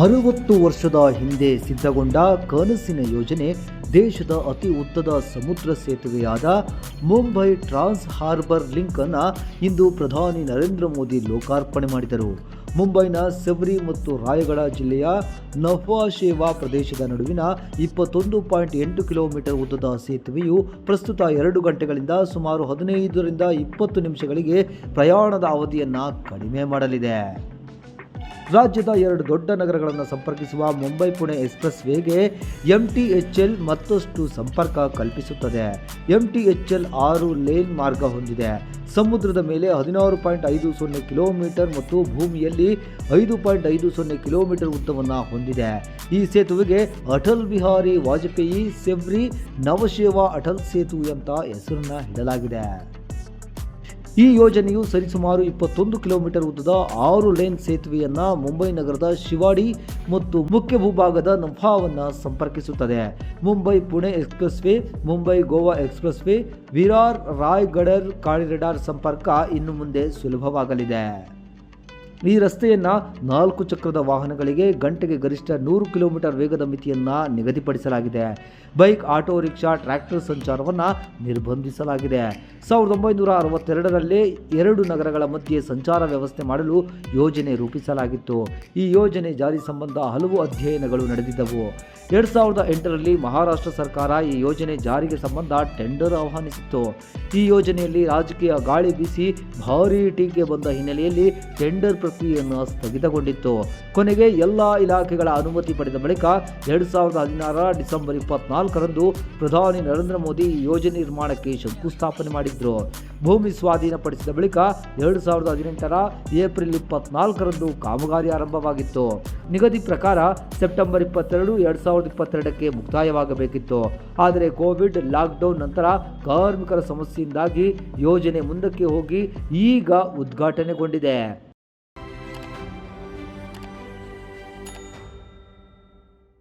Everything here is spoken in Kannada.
ಅರವತ್ತು ವರ್ಷದ ಹಿಂದೆ ಸಿದ್ಧಗೊಂಡ ಕನಸಿನ ಯೋಜನೆ ದೇಶದ ಅತಿ ಉದ್ದದ ಸಮುದ್ರ ಸೇತುವೆಯಾದ ಮುಂಬೈ ಟ್ರಾನ್ಸ್ ಹಾರ್ಬರ್ ಲಿಂಕ್ ಅನ್ನು ಇಂದು ಪ್ರಧಾನಿ ನರೇಂದ್ರ ಮೋದಿ ಲೋಕಾರ್ಪಣೆ ಮಾಡಿದರು. ಮುಂಬೈನ ಸೆವ್ರಿ ಮತ್ತು ರಾಯಗಢ ಜಿಲ್ಲೆಯ ನಫ್ವಾಶೇವಾ ಪ್ರದೇಶದ ನಡುವಿನ ಇಪ್ಪತ್ತೊಂದು ಪಾಯಿಂಟ್ ಎಂಟು ಕಿಲೋಮೀಟರ್ ಉದ್ದದ ಸೇತುವೆಯು ಪ್ರಸ್ತುತ ಎರಡು ಗಂಟೆಗಳಿಂದ ಸುಮಾರು ಹದಿನೈದರಿಂದ ಇಪ್ಪತ್ತು ನಿಮಿಷಗಳಿಗೆ ಪ್ರಯಾಣದ ಅವಧಿಯನ್ನು ಕಡಿಮೆ ಮಾಡಲಿದೆ. ರಾಜ್ಯದ ಎರಡು ದೊಡ್ಡ ನಗರಗಳನ್ನು ಸಂಪರ್ಕಿಸುವ ಮುಂಬೈ ಪುಣೆ ಎಕ್ಸ್ಪ್ರೆಸ್ ವೇಗೆ ಎಂಟಿಎಚ್ಎಲ್ ಮತ್ತಷ್ಟು ಸಂಪರ್ಕ ಕಲ್ಪಿಸುತ್ತದೆ. ಎಂಟಿಎಚ್ಎಲ್ ಆರು ಲೇನ್ ಮಾರ್ಗ ಹೊಂದಿದೆ. ಸಮುದ್ರದ ಮೇಲೆ ಹದಿನಾರು ಪಾಯಿಂಟ್ ಐದು ಸೊನ್ನೆ ಕಿಲೋಮೀಟರ್ ಮತ್ತು ಭೂಮಿಯಲ್ಲಿ ಐದು ಪಾಯಿಂಟ್ ಐದು ಸೊನ್ನೆ ಕಿಲೋಮೀಟರ್ ಉದ್ದವನ್ನು ಹೊಂದಿದೆ. ಈ ಸೇತುವೆಗೆ ಅಟಲ್ ಬಿಹಾರಿ ವಾಜಪೇಯಿ ಸೆವ್ರಿ ನವಶೇವಾ ಅಟಲ್ ಸೇತುವೆ ಅಂತ ಹೆಸರನ್ನ ಇಡಲಾಗಿದೆ. ಈ ಯೋಜನೆಯು ಸರಿಸುಮಾರು ಇಪ್ಪತ್ತೊಂದು ಕಿಲೋಮೀಟರ್ ಉದ್ದದ ಆರು ಲೇನ್ ಸೇತುವೆಯನ್ನ ಮುಂಬೈ ನಗರದ ಶಿವಾಡಿ ಮತ್ತು ಮುಖ್ಯ ಭೂಭಾಗದ ನಫಾವನ್ನು ಸಂಪರ್ಕಿಸುತ್ತದೆ. Mumbai Pune expressway Mumbai Goa expressway Virar ರಾಯ್ಗಡರ್ ಕಾರಿಡಾರ್ ಸಂಪರ್ಕ ಇನ್ನು ಮುಂದೆ ಸುಲಭವಾಗಲಿದೆ. ಈ ರಸ್ತೆಯನ್ನ ನಾಲ್ಕು ಚಕ್ರದ ವಾಹನಗಳಿಗೆ ಗಂಟೆಗೆ ಗರಿಷ್ಠ ನೂರು ಕಿಲೋಮೀಟರ್ ವೇಗದ ಮಿತಿಯನ್ನ ನಿಗದಿಪಡಿಸಲಾಗಿದೆ. ಬೈಕ್, ಆಟೋ, ರಿಕ್ಷಾ, ಟ್ರ್ಯಾಕ್ಟರ್ ಸಂಚಾರವನ್ನು ನಿರ್ಬಂಧಿಸಲಾಗಿದೆ. ಸಾವಿರದ ಒಂಬೈನೂರ ಅರವತ್ತೆರಡರಲ್ಲಿ ಎರಡು ನಗರಗಳ ಮಧ್ಯೆ ಸಂಚಾರ ವ್ಯವಸ್ಥೆ ಮಾಡಲು ಯೋಜನೆ ರೂಪಿಸಲಾಗಿತ್ತು. ಈ ಯೋಜನೆ ಜಾರಿ ಸಂಬಂಧ ಹಲವು ಅಧ್ಯಯನಗಳು ನಡೆದಿದ್ದವು. ಎರಡು ಸಾವಿರದ ಎಂಟರಲ್ಲಿ ಮಹಾರಾಷ್ಟ್ರ ಸರ್ಕಾರ ಈ ಯೋಜನೆ ಜಾರಿಗೆ ಸಂಬಂಧ ಟೆಂಡರ್ ಆಹ್ವಾನಿಸಿತ್ತು. ಈ ಯೋಜನೆಯಲ್ಲಿ ರಾಜಕೀಯ ಗಾಳಿ ಬೀಸಿ ಭಾರೀ ಟೀಕೆ ಬಂದ ಹಿನ್ನೆಲೆಯಲ್ಲಿ ಟೆಂಡರ್ ಪ್ರಕ್ರಿಯೆಯನ್ನು ಸ್ಥಗಿತಗೊಂಡಿತ್ತು. ಕೊನೆಗೆ ಎಲ್ಲ ಇಲಾಖೆಗಳ ಅನುಮತಿ ಪಡೆದ ಬಳಿಕ ಎರಡು ಸಾವಿರದ ಹದಿನಾರರ ಡಿಸೆಂಬರ್ ಇಪ್ಪತ್ನಾಲ್ಕರಂದು ಪ್ರಧಾನಿ ನರೇಂದ್ರ ಮೋದಿ ಯೋಜನೆ ನಿರ್ಮಾಣಕ್ಕೆ ಶಂಕುಸ್ಥಾಪನೆ ಮಾಡಿದ್ರು. ಭೂಮಿ ಸ್ವಾಧೀನಪಡಿಸಿದ ಬಳಿಕ ಎರಡು ಸಾವಿರದ ಹದಿನೆಂಟರ ಏಪ್ರಿಲ್ ಇಪ್ಪತ್ನಾಲ್ಕರಂದು ಕಾಮಗಾರಿ ಆರಂಭವಾಗಿತ್ತು. ನಿಗದಿ ಪ್ರಕಾರ ಸೆಪ್ಟೆಂಬರ್ ಇಪ್ಪತ್ತೆರಡು ಎರಡು ಸಾವಿರದ ಇಪ್ಪತ್ತೆರಡಕ್ಕೆ ಮುಕ್ತಾಯವಾಗಬೇಕಿತ್ತು. ಆದರೆ ಕೋವಿಡ್ ಲಾಕ್ಡೌನ್ ನಂತರ ಕಾರ್ಮಿಕರ ಸಮಸ್ಯೆಯಿಂದಾಗಿ ಯೋಜನೆ ಮುಂದಕ್ಕೆ ಹೋಗಿ ಈಗ ಉದ್ಘಾಟನೆಗೊಂಡಿದೆ.